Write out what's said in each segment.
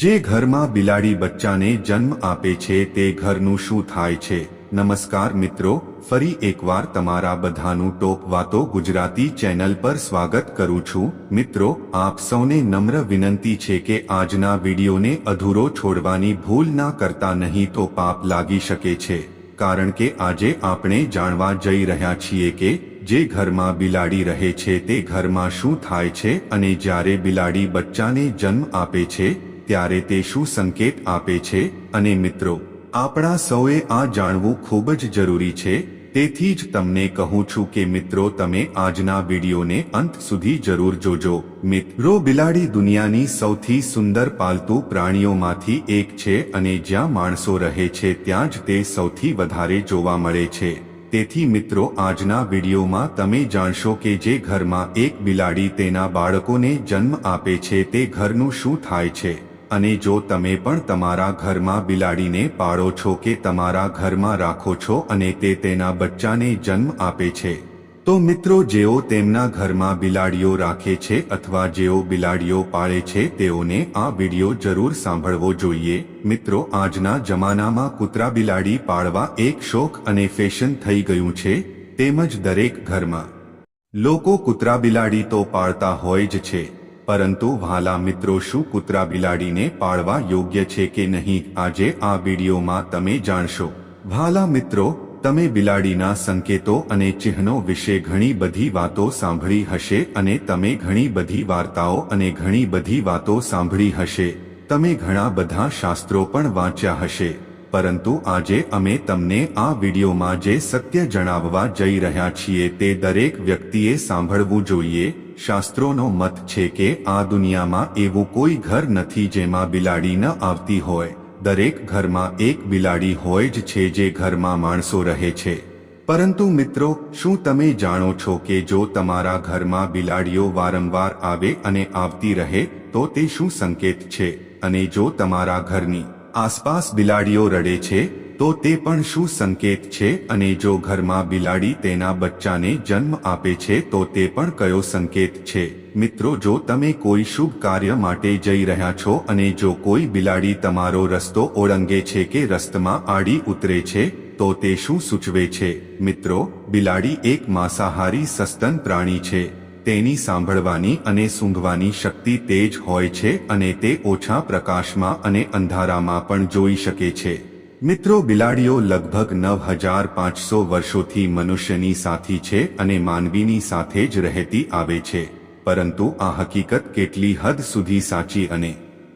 જે ઘરમાં બિલાડી બચ્ચાને જન્મ આપે છે તે ઘરનું શું થાય છે? નમસ્કાર મિત્રો, ફરી એકવાર તમારા બધાનું ટોપ વાતો ગુજરાતી ચેનલ પર સ્વાગત કરું છું. મિત્રો, આપ સૌને નમ્ર વિનંતી છે કે આજના વિડીયોને અધૂરો છોડવાની ભૂલ ના કરતા નહીં તો પાપ લાગી શકે છે. કારણ કે આજે આપણે જાણવા જઈ રહ્યા છીએ કે જે ઘરમાં બિલાડી રહે છે તે ઘરમાં શું થાય છે અને જ્યારે બિલાડી બચ્ચાને જન્મ આપે છે ત્યારે તે શું સંકેત આપે છે? અને મિત્રો, આપણા સૌએ આ જાણવું ખૂબ જ જરૂરી છે. તેથી જ તમને કહું છું કે મિત્રો, તમે આજના વિડીયોને અંત સુધી જરૂર જોજો. મિત્રો, બિલાડી દુનિયાની સૌથી સુંદર પાલતુ પ્રાણીઓમાંથી એક છે અને જ્યાં માણસો રહે છે ત્યાં જ તે સૌથી વધારે જોવા મળે છે. તેથી મિત્રો, આજના વિડીયોમાં તમે જાણશો કે જે ઘરમાં એક બિલાડી તેના બાળકોને જન્મ આપે છે તે ઘરનું શું થાય છે? અને જો તમે પણ તમારા ઘરમાં બિલાડીને પાળો છો કે તમારા ઘરમાં રાખો છો અને તે તેના બચ્ચાને જન્મ આપે છે, તો મિત્રો જેઓ તેમના ઘરમાં બિલાડીઓ રાખે છે અથવા જેઓ બિલાડીઓ પાળે છે, તેઓને આ વિડિયો જરૂર સાંભળવો જોઈએ. મિત્રો, આજના જમાનામાં કૂતરા બિલાડી પાળવા એક શોખ અને ફેશન થઈ ગયું છે, તેમજ દરેક ઘરમાં લોકો કૂતરા બિલાડી તો પાળતા હોય જ છે. પરંતુ વહાલા મિત્રો શું કૂતરા બિલાડીને પાળવા યોગ્ય છે કે નહીં, આજે આ વિડીયોમાં તમે જાણશો. વહાલા મિત્રો, તમે બિલાડીના સંકેતો અને ચિહ્નો વિશે ઘણી બધી વાતો સાંભળી હશે અને તમે ઘણી બધી વાર્તાઓ અને ઘણી બધી વાતો સાંભળી હશે. તમે ઘણા બધા શાસ્ત્રો પણ વાંચ્યા હશે. પરંતુ આજે અમે તમને આ વિડીયોમાં જે સત્ય જણાવવા જઈ રહ્યા છીએ તે દરેક વ્યક્તિએ સાંભળવું જોઈએ. શાસ્ત્રોનો મત છે કે આ દુનિયામાં એવું કોઈ ઘર નથી જેમાં બિલાડી ન આવતી હોય. દરેક ઘરમાં એક બિલાડી હોય જ છે જે ઘરમાં માણસો રહે છે. પરંતુ મિત્રો, શું તમે જાણો છો કે જો તમારા ઘરમાં બિલાડીઓ વારંવાર આવે અને આવતી રહે, તો તે શું સંકેત છે? અને જો તમારા ઘરની આસપાસ બિલાડીઓ રડે છે, તો તે પણ શું સંકેત છે અને જો ઘરમાં બિલાડી તેના બચ્ચાને જન્મ આપે છે, તો તે પણ કયો સંકેત છે? મિત્રો, જો તમે કોઈ શુભ કાર્ય માટે જઈ રહ્યા છો અને જો કોઈ બિલાડી તમારો રસ્તો ઓળંગે છે કે રસ્તમાં આડી ઉતરે છે, તો તે શું સૂચવે છે? મિત્રો, બિલાડી એક માંસાહારી સસ્તન પ્રાણી છે. તેની સાંભળવાની અને સૂંઘવાની શક્તિ તેજ હોય છે અને તે ઓછા પ્રકાશમાં અને અંધારામાં પણ જોઈ શકે છે. મિત્રો, બિલાડીઓ લગભગ નવ હજાર પાંચસો વર્ષોથી મનુષ્યની સાથી છે અને માનવીની સાથે જ રહેતી આવે છે. પરંતુ આ હકીકત કેટલી હદ સુધી સાચી અને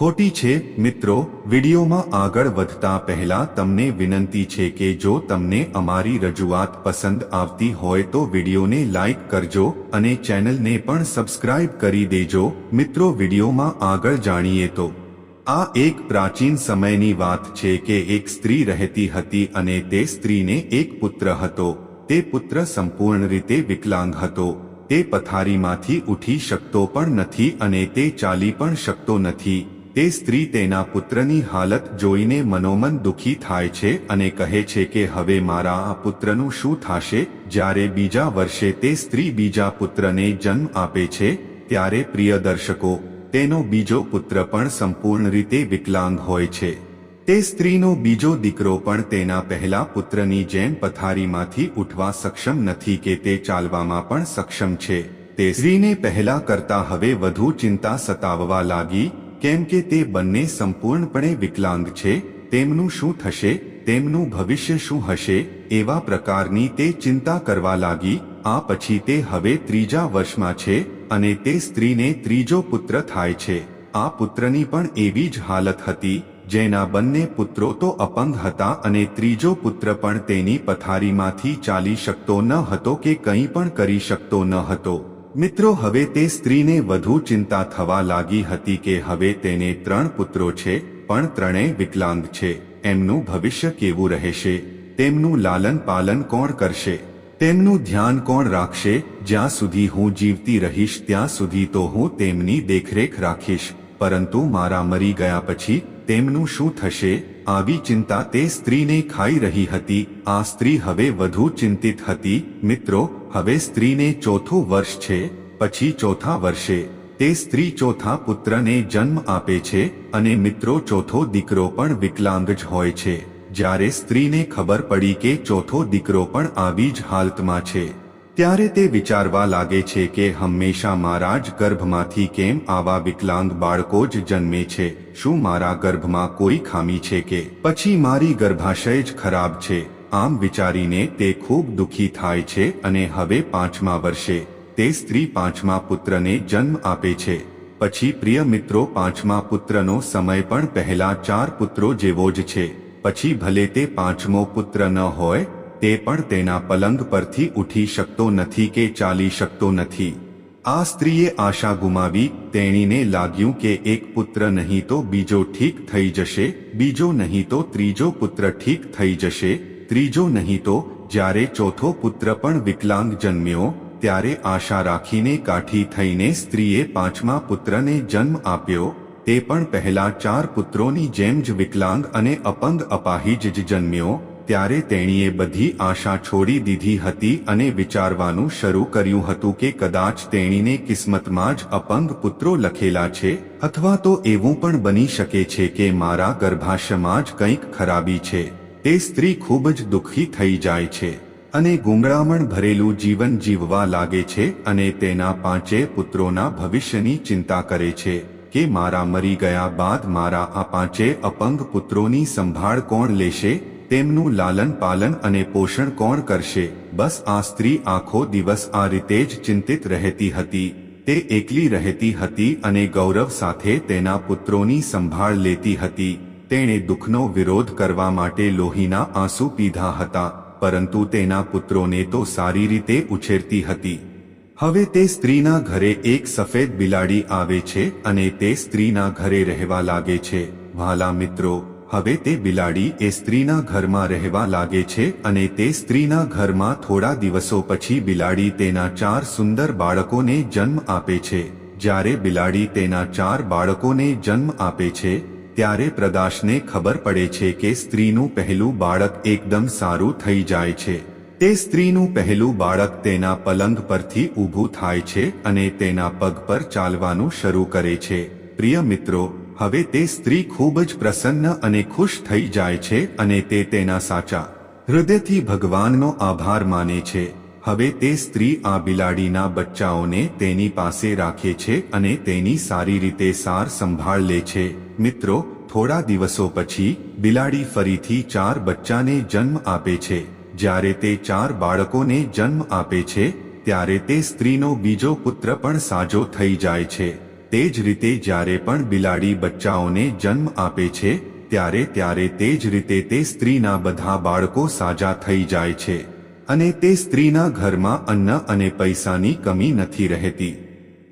ખોટી છે, મિત્રો, વિડીયોમાં આગળ વધતા પહેલા તમને વિનંતી છે કે જો તમને અમારી રજૂઆત પસંદ આવતી હોય તો વિડીયોને લાઇક કરજો અને ચેનલને પણ સબસ્ક્રાઇબ કરી દેજો. મિત્રો, વિડીયોમાં આગળ જાણીએ તો, આ એક પ્રાચીન સમયની વાત છે કે એક સ્ત્રી રહેતી હતી અને તે સ્ત્રીને એક પુત્ર હતો. તે પુત્ર સંપૂર્ણ રીતે વિકલાંગ હતો. તે પથારીમાંથી ઉઠી શકતો પણ નથી અને તે ચાલી પણ શકતો નથી. તે સ્ત્રી તેના પુત્રની હાલત જોઈને મનોમન દુખી થાય છે અને કહે છે કે હવે મારા આ પુત્રનું શું થશે? જ્યારે બીજા વર્ષે તે સ્ત્રી બીજા પુત્રને જન્મ આપે છે, ત્યારે પ્રિય દર્શકો, તેનો બીજો પુત્ર પણ સંપૂર્ણ રીતે વિકલાંગ હોય છે. તે સ્ત્રીનો બીજો દીકરો પણ તેના પહેલા પુત્રની જેમ પથારીમાંથી ઉઠવા સક્ષમ નથી કે તે ચાલવામાં પણ સક્ષમ છે. તે સ્ત્રીને પહેલા કરતા હવે વધુ ચિંતા સતાવવા લાગી કેમ કે તે બંને સંપૂર્ણપણે વિકલાંગ છે, તેમનું શું થશે, તેમનું ભવિષ્ય શું હશે, એવા પ્રકારની તે ચિંતા કરવા લાગી, આ પછી તે હવે ત્રીજા વર્ષમાં છે અને તે સ્ત્રીને ત્રીજો પુત્ર થાય છે. આ પુત્રની પણ એવી જ હાલત હતી, જેના બંને પુત્રો તો અપંગ હતા અને ત્રીજો પુત્ર પણ તેની પથારીમાંથી ચાલી શકતો ન હતો કે કંઈ પણ કરી શકતો ન હતો. મિત્રો, હવે તે સ્ત્રીને વધુ ચિંતા થવા લાગી હતી કે હવે તેને ત્રણ પુત્રો છે, પણ ત્રણેય વિકલાંગ છે. એમનું ભવિષ્ય કેવું રહેશે? તેમનું લાલન પાલન કોણ કરશે? તેમનું ધ્યાન કોણ રાખશે? જ્યાં સુધી હું જીવતી રહીશ, ત્યાં સુધી તો હું તેમની દેખરેખ રાખીશ. પરંતુ મારા મરી ગયા પછી તેમનું શું થશે? આવી ચિંતા તે સ્ત્રીને ખાઈ રહી હતી. આ સ્ત્રી હવે વધુ ચિંતિત હતી. મિત્રો, હવે સ્ત્રીને ચોથું વર્ષ છે, પછી ચોથા વર્ષે. તે સ્ત્રી ચોથા પુત્રને જન્મ આપે છે અને મિત્રો ચોથો દીકરો પણ વિકલાંગ જ હોય છે. જ્યારે સ્ત્રીને ખબર પડી કે ચોથો દીકરો પણ આવી જ હાલતમાં છે. ત્યારે તે વિચારવા લાગે છે કે હંમેશા મારા જ ગર્ભમાંથી કેમ આવા વિકલાંગ બાળકો જ જન્મે છે? શું મારા ગર્ભમાં કોઈ ખામી છે કે? પછી મારી ગર્ભાશય જ ખરાબ છે. આમ વિચારીને તે ખૂબ દુઃખી થાય છે અને હવે પાંચમા વર્ષે તે સ્ત્રી પાંચમા પુત્રને જન્મ આપે છે. પછી પ્રિય મિત્રો પાંચમા પુત્રનો સમય પણ પહેલા ચાર પુત્રો જેવો જ છે. પછી ભલે તે પાંચમો પુત્ર ન હોય તે પણ તેના પલંગ પરથી ઉઠી શકતો નથી કે ચાલી શકતો નથી. આ સ્ત્રીએ આશા ગુમાવી, તેણીને લાગ્યું કે એક પુત્ર નહીં તો બીજો ઠીક થઈ જશે, બીજો નહીં તો ત્રીજો પુત્ર ઠીક થઈ જશે, ત્રીજો નહીં તો જ્યારે ચોથો પુત્ર પણ વિકલાંગ જન્મ્યો, ત્યારે આશા રાખીને કાઠી થઈને સ્ત્રીએ પાંચમા પુત્રને જન્મ આપ્યો, તે પણ પહેલા ચાર પુત્રોની જેમ જ વિકલાંગ અને અપંગ અપાહિજ જ જન્મ્યો ત્યારે તેણીએ બધી આશા છોડી દીધી હતી અને વિચારવાનું શરૂ કર્યું હતું કે કદાચ તેણીને કિસ્મતમાં જ અપંગ પુત્રો લખેલા છે અથવા તો એવું પણ બની શકે છે કે મારા ગર્ભાશયમાં જ કંઈક ખરાબી છે. તે સ્ત્રી ખૂબ જ દુઃખી થઈ જાય છે અને ગુંગળામણ ભરેલું જીવન જીવવા લાગે છે અને તેના પાંચે પુત્રોના ભવિષ્યની ચિંતા કરે છે કે મારા મરી ગયા બાદ મારા આ પાંચે અપંગ પુત્રોની સંભાળ કોણ લેશે? તેમનું લાલન પાલન અને પોષણ કોણ કરશે? બસ આ સ્ત્રી આખો દિવસ આ રીતે જ ચિંતિત રહેતી હતી. તે એકલી રહેતી હતી અને ગૌરવ સાથે તેના પુત્રોની સંભાળ લેતી હતી. તેણે દુઃખનો વિરોધ કરવા માટે લોહીના આંસુ પીધા હતા, પરંતુ તેના પુત્રોને તો સારી રીતે ઉછેરતી હતી. હવે તે સ્ત્રીના ઘરે એક સફેદ બિલાડી આવે છે અને તે સ્ત્રીના ઘરે રહેવા લાગે છે. વાલા મિત્રો હવે તે બિલાડી એ સ્ત્રીના ઘરમાં રહેવા લાગે છે અને તે સ્ત્રીના ઘરમાં થોડા દિવસો પછી બિલાડી તેના ચાર સુંદર બાળકોને જન્મ આપે છે. જ્યારે બિલાડી તેના ચાર બાળકોને જન્મ આપે છે, ત્યારે પ્રદાશને ખબર પડે છે કે સ્ત્રીનું પહેલું બાળક એકદમ સારું થઈ જાય છે. તે સ્ત્રીનું પહેલું બાળક તેના પલંગ પરથી ઊભું થાય છે અને તેના પગ પર ચાલવાનું શરૂ કરે છે. પ્રિય મિત્રો હવે તે સ્ત્રી ખૂબ જ પ્રસન્ન અને ખુશ થઈ જાય છે અને તે તેના સાચા હૃદયથી ભગવાનનો આભાર માને છે. હવે તે સ્ત્રી આ બિલાડીના બચ્ચાઓને તેની પાસે રાખે છે અને તેની સારી રીતે સાર સંભાળ લે છે. મિત્રો, થોડા દિવસો પછી બિલાડી ફરીથી ચાર બચ્ચાને જન્મ આપે છે. જ્યારે તે ચાર બાળકોને જન્મ આપે છે, ત્યારે તે સ્ત્રીનો બીજો પુત્ર પણ સાજો થઈ જાય છે. તે જ રીતે જ્યારે પણ બિલાડી બચ્ચાઓને જન્મ આપે છે, ત્યારે ત્યારે તે જ રીતે તે સ્ત્રીના બધા બાળકો સાજા થઈ જાય છે. અને તે સ્ત્રીના ઘરમાં અન્ન અને પૈસાની કમી નથી રહેતી.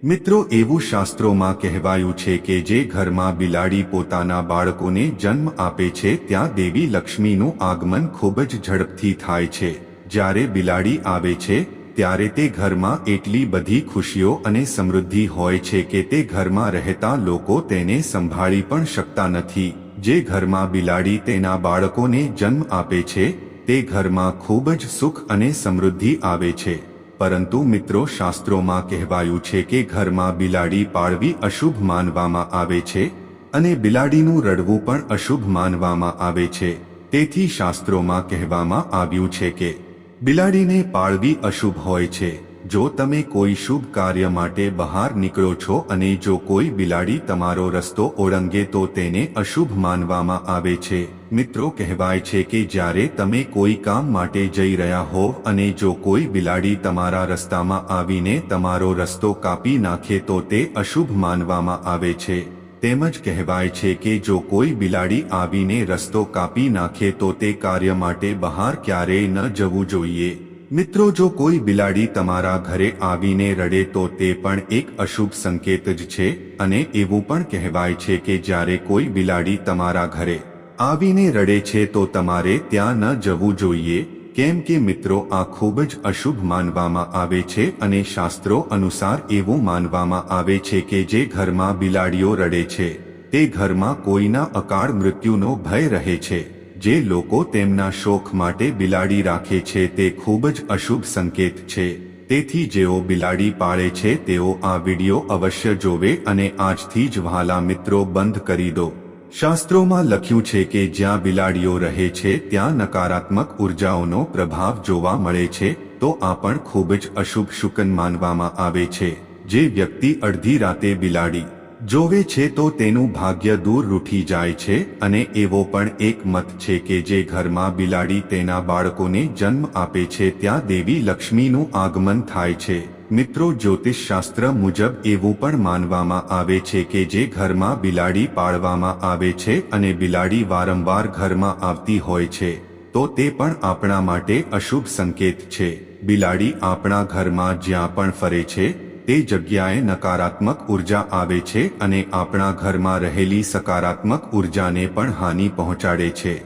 મિત્રો, એવું શાસ્ત્રોમાં કહેવાયું છે કે જે ઘરમાં બિલાડી પોતાના બાળકોને જન્મ આપે છે, ત્યાં દેવી લક્ષ્મીનું આગમન ખૂબ જ ઝડપથી થાય છે. જ્યારે બિલાડી આવે છે ત્યારે તે ઘરમાં એટલી બધી ખુશીઓ અને સમૃદ્ધિ હોય છે કે તે ઘરમાં રહેતા લોકો તેને સંભાળી પણ શકતા નથી. જે ઘરમાં બિલાડી તેના બાળકોને જન્મ આપે છે, તે ઘરમાં ખૂબ જ સુખ અને સમૃદ્ધિ આવે છે. પરંતુ મિત્રો, શાસ્ત્રોમાં કહેવાયું છે કે ઘરમાં બિલાડી પાળવી અશુભ માનવામાં આવે છે અને બિલાડીનું રડવું પણ અશુભ માનવામાં આવે છે. તેથી શાસ્ત્રોમાં કહેવામાં આવ્યું છે કે બિલાડીને પાળવી અશુભ હોય છે. જો તમે કોઈ શુભ કાર્ય માટે બહાર નીકળો છો અને જો કોઈ બિલાડી તમારો રસ્તો ઓળંગે તો તેને અશુભ માનવામાં આવે છે. મિત્રો કહેવાય છે કે જ્યારે તમે કોઈ કામ માટે જઈ રહ્યા હો અને જો કોઈ બિલાડી તમારા રસ્તામાં આવીને તમારો રસ્તો કાપી નાખે તો તે અશુભ માનવામાં આવે છે. તેમજ કહેવાય છે કે જો કોઈ બિલાડી આવીને રસ્તો કાપી નાખે તો તે કાર્ય માટે બહાર ક્યારેય ન જવું જોઈએ. મિત્રો, જો કોઈ બિલાડી તમારા ઘરે આવીને રડે તો તે પણ એક અશુભ સંકેત જ છે અને એવું પણ કહેવાય છે કે જ્યારે કોઈ બિલાડી તમારા ઘરે આવીને રડે છે તો તમારે ત્યાં ન જવું જોઈએ. કેમ કે મિત્રો આ ખૂબ જ અશુભ માનવામાં આવે છે અને શાસ્ત્રો અનુસાર એવું માનવામાં આવે છે કે જે ઘરમાં બિલાડીઓ રડે છે, તે ઘરમાં કોઈના અકાળ મૃત્યુનો ભય રહે છે. જે લોકો તેમના શોખ માટે બિલાડી રાખે છે તે ખૂબ જ અશુભ સંકેત છે. તેથી જેઓ બિલાડી પાળે છે તેઓ આ વિડિયો અવશ્ય જોવે અને આજથી જ વહાલા મિત્રો બંધ કરી દો. શાસ્ત્રોમાં લખ્યું છે કે જ્યાં બિલાડીઓ રહે છે, ત્યાં નકારાત્મક ઉર્જાઓનો પ્રભાવ જોવા મળે છે, તો આ પણ ખૂબ જ અશુભ શુકન માનવામાં આવે છે. જે વ્યક્તિ અડધી રાતે બિલાડી જોવે છે, તો તેનું ભાગ્ય દૂર રૂઠી જાય છે, અને એવો પણ એક મત છે કે જે ઘરમાં બિલાડી તેના બાળકોને જન્મ આપે છે, ત્યાં દેવી લક્ષ્મીનું આગમન થાય છે. મિત્રો જ્યોતિષ શાસ્ત્ર મુજબ એવું પણ માનવામાં આવે છે કે જે ઘરમાં બિલાડી પાળવામાં આવે છે અને બિલાડી વારંવાર ઘરમાં આવતી હોય છે, તો તે પણ આપણા માટે અશુભ સંકેત છે. બિલાડી આપણા ઘરમાં જ્યાં પણ ફરે છે, તે જગ્યાએ નકારાત્મક ઊર્જા આવે છે અને આપણા ઘરમાં રહેલી સકારાત્મક ઉર્જાને પણ હાનિ પહોંચાડે છે.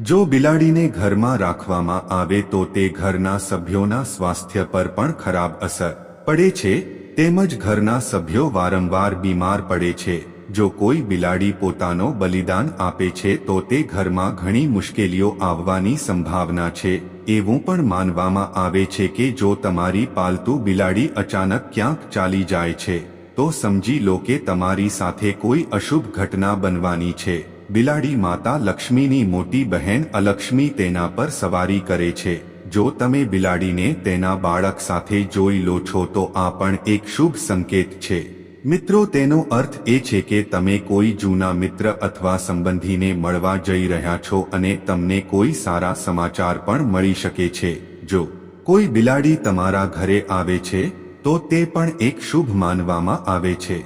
જો બિલાડીને ઘરમાં રાખવામાં આવે તો તે ઘરના સભ્યોના સ્વાસ્થ્ય પર પણ ખરાબ અસર પડે છે, તેમજ ઘરના સભ્યો વારંવાર બીમાર પડે છે. જો કોઈ બિલાડી પોતાનો બલિદાન આપે છે, તો તે ઘરમાં ઘણી મુશ્કેલીઓ આવવાની સંભાવના છે. એવું પણ માનવામાં આવે છે કે જો તમારી પાલતુ બિલાડી અચાનક ક્યાંક ચાલી જાય છે, તો સમજી લો કે તમારી સાથે કોઈ અશુભ ઘટના બનવાની છે. બિલાડી માતા લક્ષ્મીની મોટી બહેન અલક્ષ્મી તેના પર સવારી કરે છે. જો તમે બિલાડીને તેના બાળક સાથે જોઈ લો છો તો આ પણ એક શુભ સંકેત છે. મિત્રો, તેનો અર્થ એ છે કે તમે કોઈ જૂના મિત્ર અથવા સંબંધીને મળવા જઈ રહ્યા છો અને તમને કોઈ સારા સમાચાર પણ મળી શકે છે. જો કોઈ બિલાડી તમારા ઘરે આવે છે, તો તે પણ એક શુભ માનવામાં આવે છે.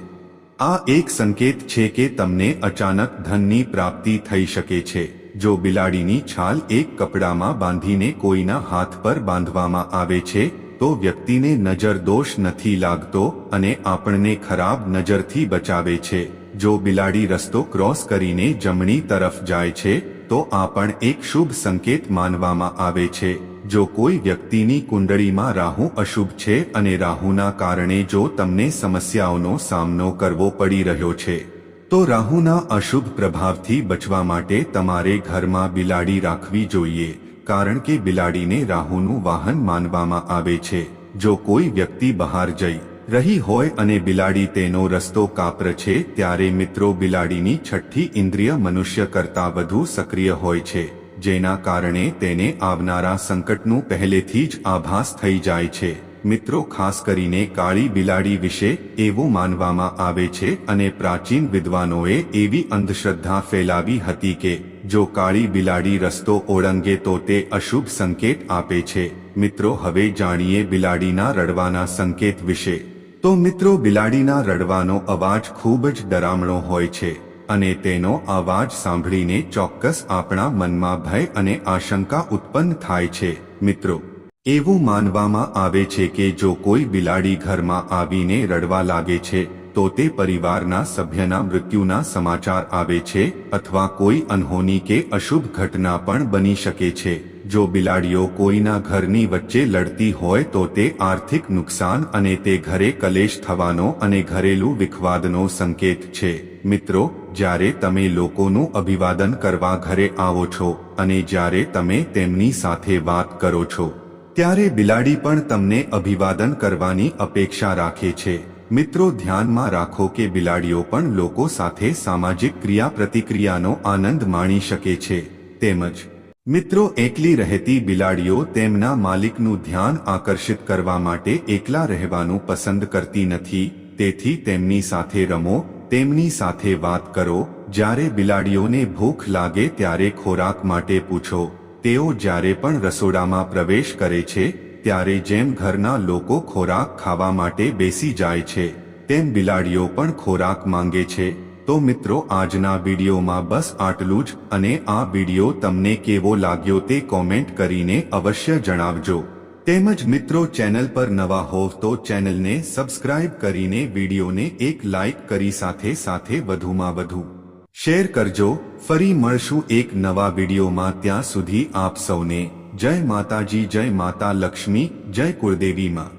આ એક સંકેત છે કે તમને અચાનક ધનની પ્રાપ્તિ થઈ શકે છે. જો બિલાડીની છાલ એક કપડામાં બાંધીને કોઈના હાથ પર બાંધવામાં આવે છે, તો વ્યક્તિને નજર દોષ નથી લાગતો અને આપણને ખરાબ નજરથી બચાવે છે. જો બિલાડી રસ્તો ક્રોસ કરીને જમણી તરફ જાય છે, તો આ પણ એક શુભ સંકેત માનવામાં આવે છે. જો કોઈ વ્યક્તિની કુંડળીમાં રાહુ અશુભ છે અને રાહુના કારણે જો તમને સમસ્યાઓનો સામનો કરવો પડી રહ્યો છે તો રાહુના અશુભ પ્રભાવથી બચવા માટે તમારે ઘરમાં બિલાડી રાખવી જોઈએ, કારણ કે બિલાડીને રાહુનું વાહન માનવામાં આવે છે. જો કોઈ વ્યક્તિ બહાર જઈ રહી હોય અને બિલાડી તેનો રસ્તો કાપર છે, ત્યારે મિત્રો બિલાડીની છઠ્ઠી ઇન્દ્રિય મનુષ્ય કરતાં વધુ સક્રિય હોય છે, જેના કારણે તેને આવનારા સંકટનું પહેલેથી જ આભાસ થઈ જાય છે. મિત્રો, ખાસ કરીને કાળી બિલાડી વિશે એવું માનવામાં આવે છે અને પ્રાચીન વિદ્વાનોએ એવી અંધશ્રદ્ધા ફેલાવી હતી કે, જો કાળી બિલાડી રસ્તો ઓળંગે તો તે અશુભ સંકેત આપે છે. મિત્રો, હવે જાણીએ બિલાડીના રડવાના સંકેત વિશે. તો મિત્રો, બિલાડીના રડવાનો અવાજ ખૂબ જ ડરામણો હોય છે અને તેનો અવાજ સાંભળીને ચોક્કસ આપણા મનમાં ભય અને આશંકા ઉત્પન્ન થાય છે. મિત્રો એવું માનવામાં આવે છે કે જો કોઈ બિલાડી ઘરમાં આવીને રડવા લાગે છે, તો તે પરિવારના સભ્યના મૃત્યુના સમાચાર આવે છે અથવા કોઈ અનહોની કે અશુભ ઘટના પણ બની શકે છે. જો બિલાડીઓ કોઈના ઘરની વચ્ચે લડતી હોય તો તે આર્થિક નુકસાન અને તે ઘરે કલેશ થવાનો અને ઘરેલું વિખવાદનો સંકેત છે. મિત્રો, જ્યારે તમે લોકોનું અભિવાદન કરવા ઘરે આવો છો અને જ્યારે તમે તેમની સાથે વાત કરો છો ત્યારે બિલાડી પણ તમને અભિવાદન કરવાની અપેક્ષા રાખે છે. મિત્રો, ધ્યાનમાં રાખો કે બિલાડીઓ પણ લોકો સાથે સામાજિક ક્રિયાપ્રતિક્રિયાનો આનંદ માણી શકે છે. તેમજ, મિત્રો, એકલી રહેતી બિલાડીઓ તેમના માલિકનું ધ્યાન આકર્ષિત કરવા માટે એકલા રહેવાનું પસંદ કરતી નથી. તેથી તેમની સાથે રમો, તેમની સાથે વાત કરો. જ્યારે બિલાડીઓને ભૂખ લાગે ત્યારે ખોરાક માટે પૂછો. તેઓ જ્યારે પણ રસોડામાં પ્રવેશ કરે છે, ત્યારે જેમ ઘરના લોકો ખોરાક ખાવા માટે બેસી જાય છે, તેમ બિલાડીઓ પણ ખોરાક માંગે છે. તો મિત્રો, આજના વિડીયોમાં બસ આટલું જ અને આ વીડિયો તમને કેવો લાગ્યો તે કોમેન્ટ કરીને અવશ્ય જણાવજો. તેમજ મિત્રો, ચેનલ પર નવા હોવ તો ચેનલને સબસ્ક્રાઇબ કરીને વિડીયોને એક લાઇક કરી સાથે સાથે વધુમાં વધુ. શેર કરજો. ફરી મળશું એક નવા વિડીયોમાં. ત્યાં સુધી આપ સૌને જય માતાજી, જય માતા લક્ષ્મી, જય કુળદેવી માં.